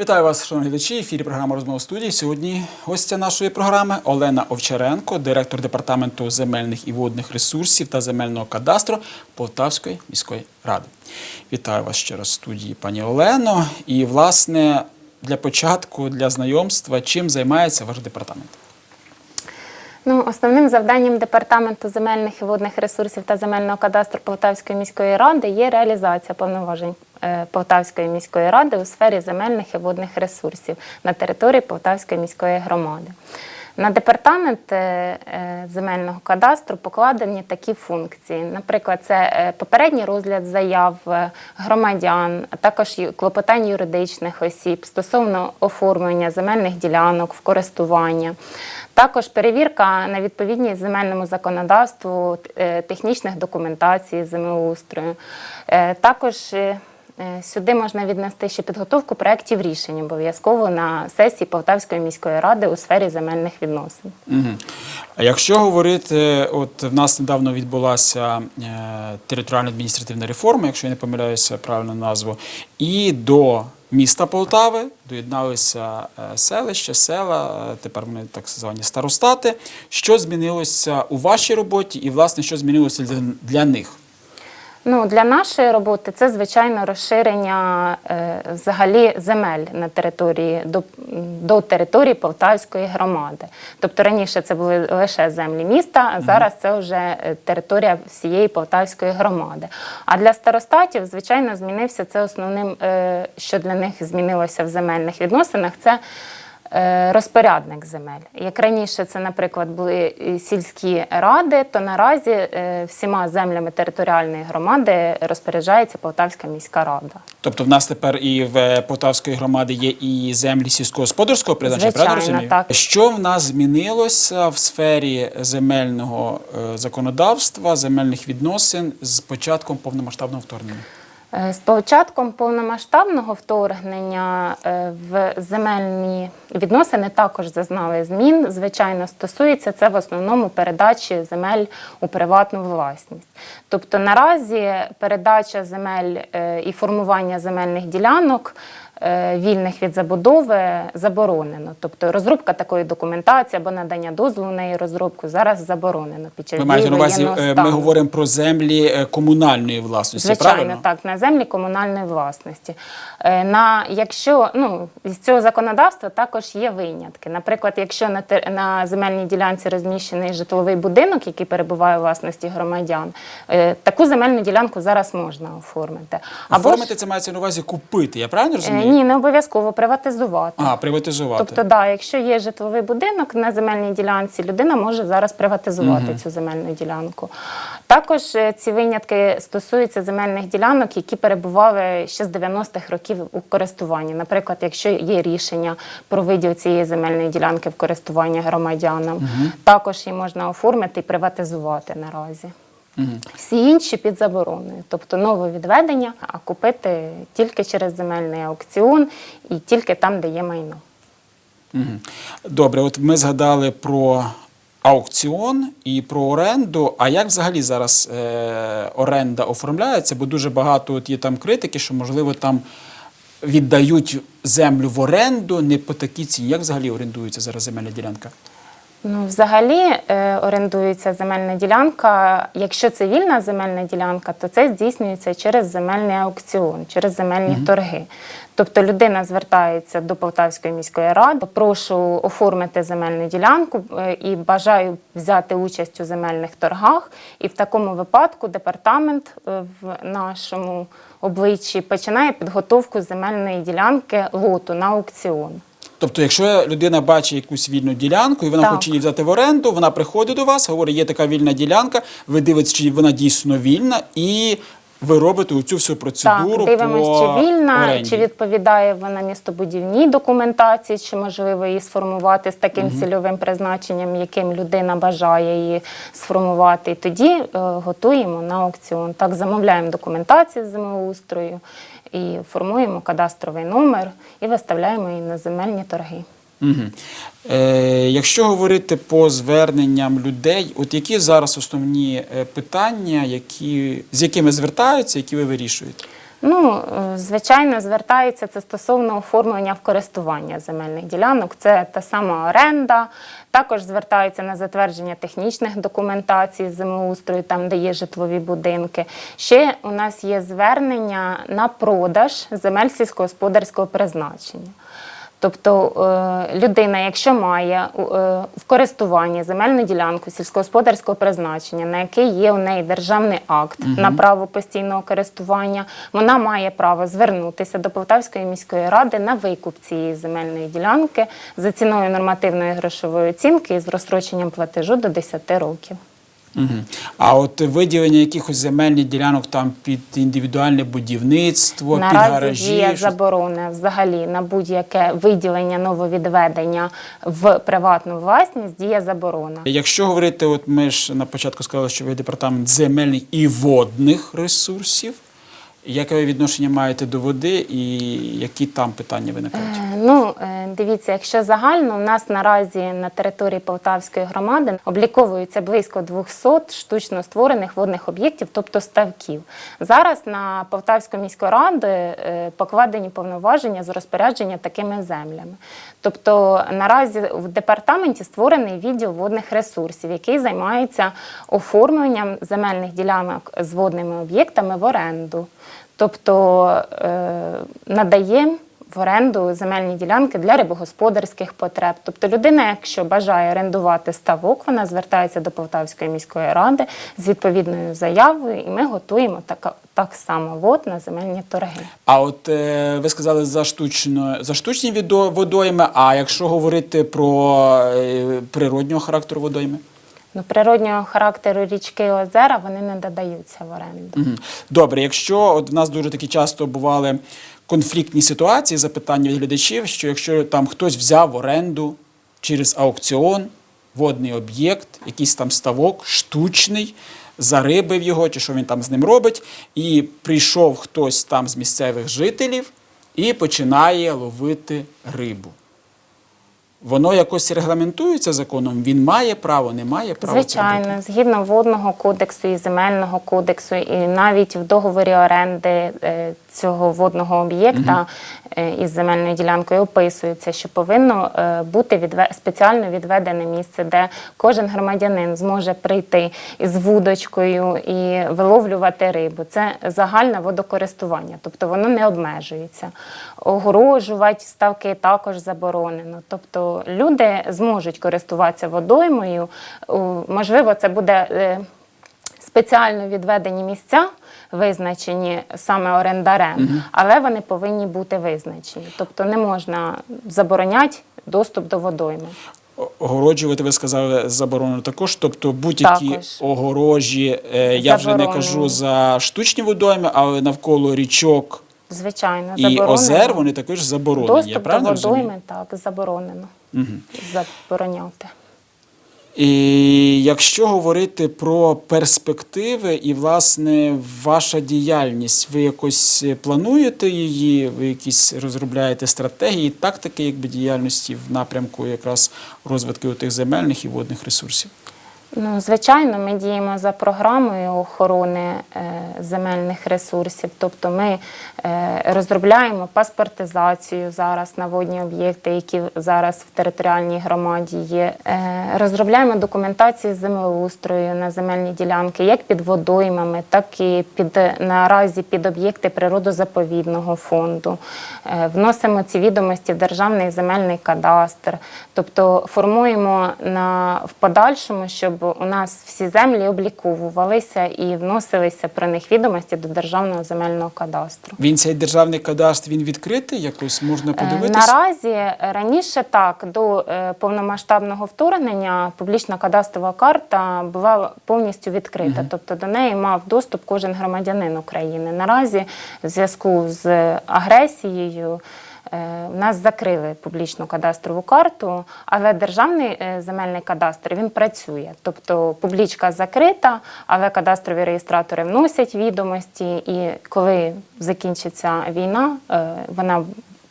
Вітаю вас, шановні глядачі. Ефірі програма розмова студії. Сьогодні гостя нашої програми Олена Овчаренко, директор департаменту земельних і водних ресурсів та земельного кадастру Полтавської міської ради. Вітаю вас ще раз в студії, пані Олено. І, власне, для початку, для знайомства, чим займається ваш департамент? Ну, основним завданням департаменту земельних і водних ресурсів та земельного кадастру Полтавської міської ради є реалізація повноважень Полтавської міської ради у сфері земельних і водних ресурсів на території Полтавської міської громади. На департамент е, е, земельного кадастру покладені такі функції. Наприклад, це е, попередній розгляд заяв е, громадян, а також клопотань юридичних осіб стосовно оформлення земельних ділянок в користування. Також перевірка на відповідність земельному законодавству е, технічних документацій землеустрою. Е, Також е, е, сюди можна віднести ще підготовку проєктів рішень обов'язково на сесії Полтавської міської ради у сфері земельних відносин. Угу. А якщо говорити, от в нас недавно відбулася е, територіальна адміністративна реформа, якщо я не помиляюся правильну назву, і до міста Полтави доєдналися е, селища, села, е, тепер вони так звані старостати. Що змінилося у вашій роботі, і власне що змінилося для них? Ну, для нашої роботи це звичайно розширення е, взагалі земель на території до, до території Полтавської громади. Тобто раніше це були лише землі міста, а зараз це вже е, територія всієї Полтавської громади. А для старостатів, звичайно, змінився це основним, е, що для них змінилося в земельних відносинах. Це розпорядник земель. Як раніше це, наприклад, були сільські ради, то наразі е, всіма землями територіальної громади розпоряджається Полтавська міська рада. Тобто в нас тепер і в Полтавської громади є і землі сільськогосподарського призначення, Звичайно, розумію? так. Що в нас змінилося в сфері земельного е, законодавства, земельних відносин з початком повномасштабного вторгнення? Е, З початком повномасштабного вторгнення е, в земельні відносини також зазнали змін. Звичайно, стосується це в основному передачі земель у приватну власність. Тобто наразі передача земель е, і формування земельних ділянок вільних від забудови заборонено. Тобто розробка такої документації або надання дозволу на її розробку зараз заборонено під час маєте на увазі, е, ми говоримо про землі е, комунальної власності, Звичайно, правильно? так, на землі комунальної власності. Е, На, якщо, ну, з цього законодавства також є винятки. Наприклад, якщо на, на земельній ділянці розміщений житловий будинок, який перебуває у власності громадян, е, таку земельну ділянку зараз можна оформити. Або Оформити ж, це мається на увазі купити, я правильно е, розумію? Ні, не обов'язково приватизувати. А, приватизувати. Тобто, да, якщо є житловий будинок на земельній ділянці, людина може зараз приватизувати цю земельну ділянку. Також е, ці винятки стосуються земельних ділянок, які перебували ще з 90-х років у користуванні. Наприклад, якщо є рішення про виділ цієї земельної ділянки в користування громадянам, також її можна оформити і приватизувати наразі. Всі інші під забороною, тобто нове відведення, а купити тільки через земельний аукціон і тільки там, де є майно. Добре, от ми згадали про аукціон і про оренду. А як взагалі зараз е, оренда оформляється? Бо дуже багато от є там критики, що можливо там віддають землю в оренду не по такій ціні. Як взагалі орендується зараз земельна ділянка? Ну, взагалі е, орендується земельна ділянка. Якщо це вільна земельна ділянка, то це здійснюється через земельний аукціон, через земельні торги. Тобто людина звертається до Полтавської міської ради, прошу оформити земельну ділянку е, і бажаю взяти участь у земельних торгах. І в такому випадку департамент е, в нашому обличчі починає підготовку земельної ділянки лоту на аукціон. Тобто, якщо людина бачить якусь вільну ділянку і вона Так. хоче її взяти в оренду, вона приходить до вас, говорить, є така вільна ділянка, ви дивитесь, чи вона дійсно вільна, і ви робите оцю всю процедуру. Так, дивимося, по чи вільна, оренді. чи відповідає вона містобудівній документації, чи можливо її сформувати з таким цільовим призначенням, яким людина бажає її сформувати. І тоді е, готуємо на аукціон. Так, замовляємо документацію з землеустрою і формуємо кадастровий номер і виставляємо її на земельні торги. Угу. Е, якщо говорити по зверненням людей, от які зараз основні е, питання, які, з якими звертаються, які ви вирішуєте? Ну, е, звичайно, звертаються це стосовно оформлення в користування земельних ділянок. Це та сама оренда. Також звертаються на затвердження технічних документацій землеустрою, там, де є житлові будинки. Ще у нас є звернення на продаж земель сільськогосподарського призначення. Тобто е, людина, якщо має е, в користуванні земельну ділянку сільськогосподарського призначення, на який є у неї державний акт на право постійного користування, вона має право звернутися до Полтавської міської ради на викуп цієї земельної ділянки за ціною нормативної грошової оцінки і з розстроченням платежу до 10 років. Угу. А от виділення якихось земельних ділянок там під індивідуальне будівництво, під Наразі гаражі. діє щось- заборона взагалі на будь-яке виділення нововідведення в приватну власність діє заборона. Якщо говорити, от ми ж на початку сказали, що ви департамент земельних і водних ресурсів. Яке відношення маєте до води і які там питання виникають? Е, Ну, е, дивіться, якщо загально, у нас наразі на території Полтавської громади обліковується близько 200 штучно створених водних об'єктів, тобто ставків. Зараз на Полтавську міську раду е, покладені повноваження з розпорядження такими землями. Тобто наразі в департаменті створений відділ водних ресурсів, який займається оформленням земельних ділянок з водними об'єктами в оренду. Тобто е, надає в оренду земельні ділянки для рибогосподарських потреб. Тобто людина, якщо бажає орендувати ставок, вона звертається до Полтавської міської ради з відповідною заявою, і ми готуємо так, так само вод на земельні торги. А от е, ви сказали за штучно за штучні водойми. А якщо говорити про е, природнього характеру водойми? Ну, природнього характеру річки і озера вони не додаються в оренду. Добре, якщо от в нас дуже такі часто бували конфліктні ситуації, запитання від глядачів, що якщо там хтось взяв в оренду через аукціон водний об'єкт, якийсь там ставок, штучний, зарибив його, чи що він там з ним робить, і прийшов хтось там з місцевих жителів і починає ловити рибу. Воно якось регламентується законом? Він має право, не має права? Звичайно, згідно водного кодексу і земельного кодексу, і навіть в договорі оренди е, цього водного об'єкта е, із земельною ділянкою описується, що повинно е, бути відве- спеціально відведене місце, де кожен громадянин зможе прийти із вудочкою і виловлювати рибу. Це загальне водокористування, тобто воно не обмежується. Огорожувати ставки також заборонено. Тобто люди зможуть користуватися водоймою. Можливо, це буде. Спеціально відведені місця, визначені саме орендарем, але вони повинні бути визначені. Тобто не можна забороняти доступ до водойми. Огороджувати, ви сказали, заборонено також. Тобто будь-які Також. огорожі, е, я вже не кажу за штучні водойми, але навколо річок Звичайно, і заборонено. озер вони також заборонені. я доступ до правильно розумію? водойми так заборонено. Забороняти. І якщо говорити про перспективи і, власне, ваша діяльність, ви якось плануєте її, ви якісь розробляєте стратегії, тактики якби діяльності в напрямку якраз розвитку тих земельних і водних ресурсів? Ну, звичайно, ми діємо за програмою охорони е, земельних ресурсів. Тобто ми е, розробляємо паспортизацію зараз на водні об'єкти, які зараз в територіальній громаді є. Е, розробляємо документацію землеустрою на земельні ділянки, як під водоймами, так і під наразі під об'єкти природозаповідного фонду. Вносимо ці відомості в державний земельний кадастр. Тобто формуємо на в подальшому, щоб у нас всі землі обліковувалися і вносилися про них відомості до державного земельного кадастру. Він цей державний кадастр він відкритий, якось можна Е, подивитися? Наразі е, раніше так до е, повномасштабного вторгнення публічна кадастрова карта була повністю відкрита, тобто до неї мав доступ кожен громадянин України. Наразі в зв'язку з агресією. Е, У нас закрили публічну кадастрову карту, але державний е, земельний кадастр він працює. Тобто публічка закрита, але кадастрові реєстратори вносять відомості, і коли закінчиться війна, е, вона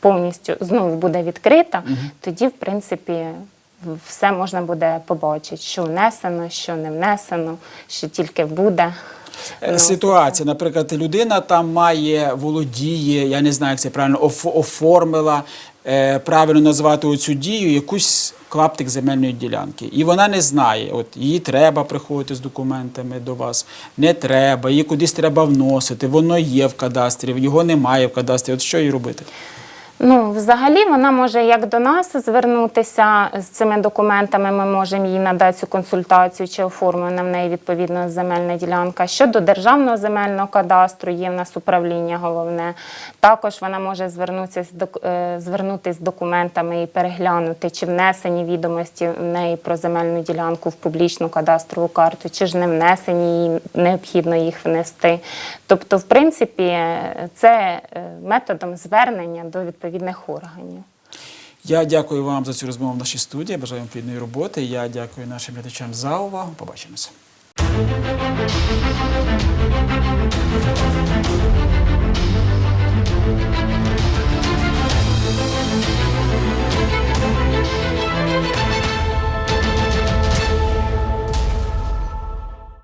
повністю знову буде відкрита. Тоді, в принципі, все можна буде побачити, що внесено, що не внесено, що тільки буде. Е, Ситуація, наприклад, людина там має, володіє, я не знаю, як це правильно, оф- оформила, е, правильно назвати оцю дію, якусь клаптик земельної ділянки. І вона не знає, от їй треба приходити з документами до вас, не треба, її кудись треба вносити, воно є в кадастрі, його немає в кадастрі. От що їй робити? Ну, взагалі, вона може як до нас звернутися з цими документами. Ми можемо їй надати цю консультацію чи оформлена в неї відповідно земельна ділянка. Щодо державного земельного кадастру, є в нас управління головне. Також вона може звернутися е, звернутися з документами і переглянути, чи внесені відомості в неї про земельну ділянку в публічну кадастрову карту, чи ж не внесені, їй необхідно їх внести. Тобто, в принципі, це е, методом звернення до відповідних органів. Я дякую вам за цю розмову в нашій студії. Бажаю вам плідної роботи. Я дякую нашим глядачам за увагу. Побачимося.